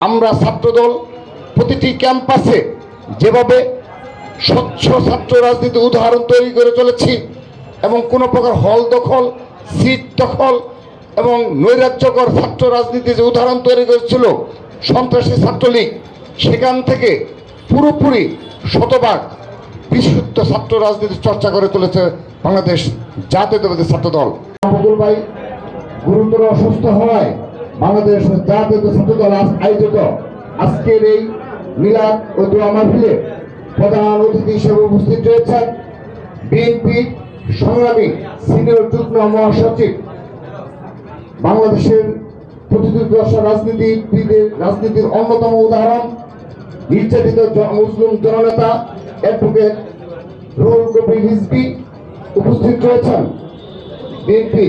আমরা ছাত্রদল প্রতিটি ক্যাম্পাসে যেভাবে স্বচ্ছ ছাত্র রাজনীতি উদাহরণ তৈরি করে চলেছি এবং কোনো প্রকার হল দখল, সিট দখল এবং নৈরাজ্যকর ছাত্র রাজনীতি যে উদাহরণ তৈরি করেছিল সন্ত্রাসী ছাত্রলীগ, সেখান থেকে পুরোপুরি শতভাগ বিশুদ্ধ ছাত্র রাজনীতির চর্চা করে তুলেছে বাংলাদেশ জাতীয়তাবাদী ছাত্রদল। ভাই, গুরুতর অসুস্থ হওয়ায় বাংলাদেশ জাতীয় ছাত্রদল আয়োজিত। আজকের এই মিলাদ ও দোয়া মাহফিলে প্রধান অতিথি হিসেবে উপস্থিত রয়েছেন বিএনপি সংগ্রামী সিনিয়র যুগ্ম মহাসচিব, বাংলাদেশের প্রতিটি দশা রাজনীতিবিদের রাজনীতির অন্যতম উদাহরণ, নির্যাতিত মুসলিম জননেতা অ্যাডভোকেট রুহুল কবির হিজবি উপস্থিত রয়েছেন। বিএনপি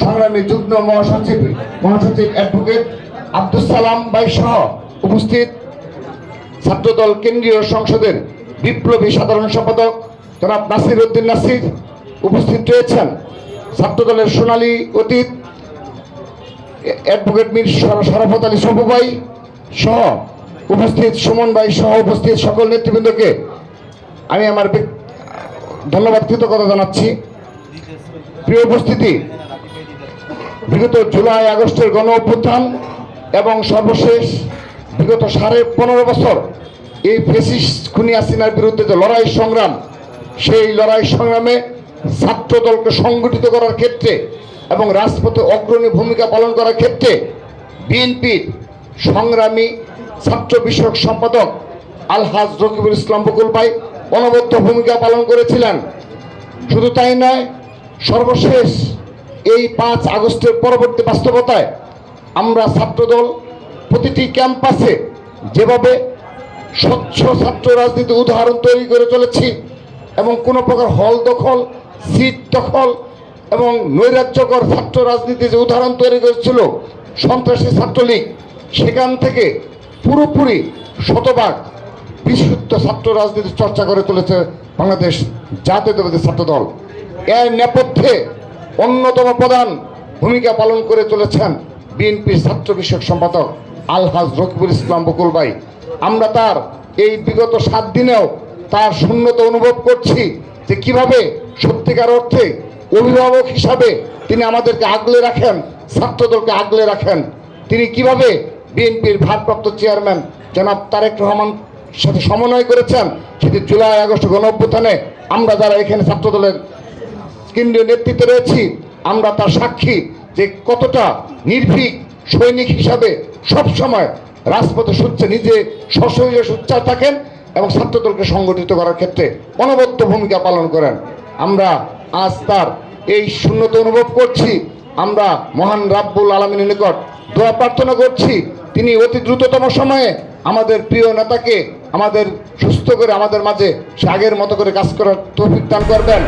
সংগ্রামী যুগ্ম মহাসচিব মহাসচিব অ্যাডভোকেট আব্দুল সালাম ভাই সহ উপস্থিত ছাত্রদল কেন্দ্রীয় সংসদের বিপ্লবী সাধারণ সম্পাদক জনাব নাসির উদ্দিন নাসির উপস্থিত রয়েছেন। ছাত্রদলের সোনালী অতীত অ্যাডভোকেট মির শর- শরাফত আলী ভাই সহ উপস্থিত সুমন ভাই সহ উপস্থিত সকল নেতৃবৃন্দকে আমি আমার ধন্যবাদ, কৃতজ্ঞতা জানাচ্ছি। প্রিয় উপস্থিতি, বিগত জুলাই আগস্টের গণ অভ্যুত্থান এবং সর্বশেষ বিগত সাড়ে পনেরো বছর এই ফেসিস খুনি হাসিনার বিরুদ্ধে যে লড়াই সংগ্রাম, সেই লড়াই সংগ্রামে ছাত্র দলকে সংগঠিত করার ক্ষেত্রে এবং রাজপথে অগ্রণী ভূমিকা পালন করার ক্ষেত্রে বিএনপির সংগ্রামী ছাত্র বিষয়ক সম্পাদক আলহাজ রকিবুল ইসলাম বকুল ভাই অনবদ্য ভূমিকা পালন করেছিলেন। শুধু তাই নয় সর্বশেষ এই পাঁচ আগস্টের পরবর্তী বাস্তবতায় আমরা ছাত্রদল প্রতিটি ক্যাম্পাসে যেভাবে স্বচ্ছ ছাত্র রাজনীতি উদাহরণ তৈরি করে চলেছি এবং কোনো প্রকার হল দখল, সিট দখল এবং নৈরাজ্যকর ছাত্র রাজনীতি যে উদাহরণ তৈরি করেছিল সন্ত্রাসী ছাত্রলীগ, সেখান থেকে পুরোপুরি শতভাগ বিশুদ্ধ ছাত্র রাজনীতির চর্চা করে তুলেছে বাংলাদেশ জাতীয়তাবাদী ছাত্রদল। এর নেপথ্যে অন্যতম প্রধান ভূমিকা পালন করে চলেছেন বিএনপির ছাত্র বিষয়ক সম্পাদক আলহাজ রকিবুল ইসলাম বকুল ভাই। আমরা তার এই বিগত সাত দিনেও তার শূন্যতা অনুভব করছি যে কীভাবে সত্যিকার অর্থে অভিভাবক হিসাবে তিনি আমাদেরকে আগলে রাখেন, ছাত্রদলকে আগলে রাখেন। তিনি কীভাবে বিএনপির ভারপ্রাপ্ত চেয়ারম্যান জনাব তারেক রহমান সাথে সমন্বয় করেছেন, সেটি জুলাই আগস্ট গণ আমরা যারা এখানে ছাত্রদলের কেন্দ্রীয় নেতৃত্বে রয়েছি, আমরা তার সাক্ষী যে কতটা নির্ভীক সৈনিক হিসাবে সব সময় রাজপথে সুচ্ছে নিজে সশরীরে সুচ্চার থাকেন এবং ছাত্রদলকে সংগঠিত করার ক্ষেত্রে অনবদ্য ভূমিকা পালন করেন। আমরা আজ তার এই শূন্যতা অনুভব করছি, আমরা মহান রাব্বুল আলমিনের নিকট দোয়া প্রার্থনা করছি। তিনি অতি দ্রুততম সময়ে আমাদের প্রিয় নেতাকে আমাদের সুস্থ করে আমাদের মাঝে সে আগের মতো করে কাজ করার তৌফিক দান করবেন।